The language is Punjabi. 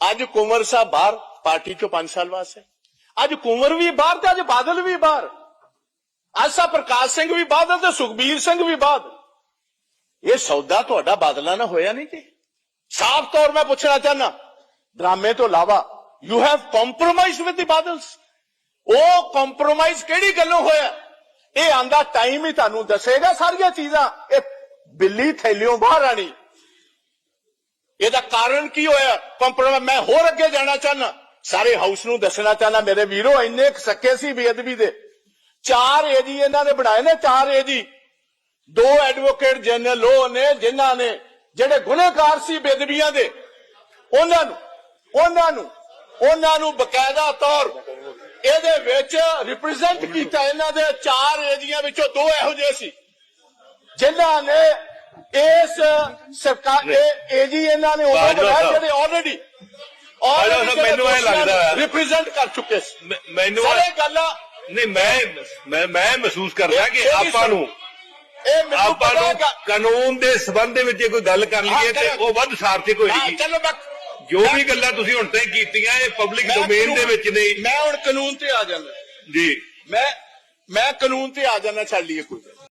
ਅੱਜ ਕੁੰਵਰ ਸਾਹਿਬ ਬਾਹਰ, ਪਾਰਟੀ ਚੋਂ 5 ਸਾਲ ਵਾਸਤੇ ਅੱਜ ਕੁੰਵਰ ਵੀ ਬਾਹਰ ਤੇ, ਅੱਜ ਬਾਦਲ ਵੀ ਬਾਹਰ। ਅੱਜ ਸਾ ਪ੍ਰਕਾਸ਼ ਸਿੰਘ ਵੀ ਬਾਦਲ ਤੇ, ਸੁਖਬੀਰ ਸਿੰਘ ਵੀ ਬਾਦ। ਇਹ ਸੌਦਾ ਤੁਹਾਡਾ ਬਾਦਲਾਂ ਨਾਲ ਹੋਇਆ ਨਹੀਂ ਜੀ। ਸਾਫ਼ ਤੌਰ ਮੈਂ ਪੁੱਛਣਾ ਚਾਹਨਾ ਡਰਾਮੇ ਤੋਂ ਇਲਾਵਾ you have compromised with the Badals. ਉਹ ਕੰਪਰੋਮਾਈਜ਼ ਕਿਹੜੀ ਗੱਲੋਂ ਹੋਇਆ? ਇਹ ਆਂਦਾ ਟਾਈਮ ਹੀ ਤੁਹਾਨੂੰ ਦੱਸੇਗਾ ਸਾਰੀਆਂ ਚੀਜ਼ਾਂ। ਇਹ ਬਿੱਲੀ ਥੈਲਿਓਂ ਬਾਹਰ ਆਣੀ। ਇਹਦਾ ਕਾਰਨ ਕੀ ਹੋਇਆ? ਕੰਪਰੋਮਾਈਜ਼ ਮੈਂ ਹੋਰ ਅੱਗੇ ਜਾਣਾ ਚਾਹਨਾ ਸਾਰੇ ਹਾਊਸ ਨੂੰ ਦੱਸਣਾ ਚਾਹਨਾ ਮੇਰੇ ਵੀਰੋ, ਇੰਨੇ ਸੱਕੇ ਸੀ ਬੇਅਦਬੀ ਦੇ। ਚਾਰ ਏਜੀ ਇਹਨਾਂ ਨੇ ਬਣਾਏ ਨੇ, ਚਾਰ ਏਜੀ ਦੋ ਐਡਵੋਕੇਟ ਜਨਰਲ ਉਹ ਨੇ, ਜਿਨ੍ਹਾਂ ਨੇ, ਜਿਹੜੇ ਗੁਨਹਗਾਰ ਸੀ ਬੇਦਬੀਆਂ ਦੇ। ਉਹਨਾਂ ਨੂੰ ਉਹਨਾਂ ਨੂੰ ਉਹਨਾਂ ਨੂੰ ਬਕਾਇਦਾ ਤੌਰ ਇਹਦੇ ਵਿੱਚ ਰਿਪਰੈਜ਼ੈਂਟ ਕੀਤਾ ਇਹਨਾਂ ਦੇ। ਚਾਰ ਏਰੀਆ ਵਿੱਚੋਂ ਦੋ ਇਹੋ ਜਿਹੇ ਸੀ। ਜਿਨ੍ਹਾਂ ਨੇ ਇਸ ਸਰਕਾਰ ਇਹ ਏਜੀ ਇਹਨਾਂ ਨੇ ਉਹ ਸਾਹਿਬ। ਜਿਹੜੇ ਆਲਰੇਡੀ ਮੈਨੂੰ ਇਹ ਲੱਗਦਾ ਹੈ- ਰਿਪਰੈਜ਼ੈਂਟ ਕਰ ਚੁੱਕੇ ਮੈਨੂੰ ਸਾਰੇ ਗੱਲਾਂ ਨਹੀਂ ਮੈਂ ਮੈਂ ਮੈਂ ਮਹਿਸੂਸ ਕਰਦਾ ਕਿ ਆਪਾਂ ਨੂੰ ਇਹ ਮੈਨੂੰ ਆਪਾਂ ਪਤਾ ਨੂੰ ਕਾਨੂੰਨ ਦੇ ਸਬੰਧ ਦੇ ਵਿੱਚ ਜੇ ਕੋਈ ਗੱਲ ਕਰ ਲਈਏ ਤੇ ਉਹ ਵੱਧ ਸਾਰਥਕ ਹਾਂ, ਹੋਏਗੀ ਚਲੋ ਮੈਂ ਜੋ ਵੀ ਗੱਲਾਂ ਤੁਸੀਂ ਹੁਣ ਤਾਈਂ ਕੀਤੀਆਂ ਇਹ ਪਬਲਿਕ ਡੋਮੇਨ ਦੇ ਵਿੱਚ ਨਹੀਂ ਮੈਂ ਹੁਣ ਕਾਨੂੰਨ ਤੇ ਆ ਜਾਣਾ ਜੀ। ਮੈਂ ਮੈਂ ਕਾਨੂੰਨ ਤੇ ਆ ਜਾਣਾ ਛੱਡ ਲਈਏ ਕੋਈ।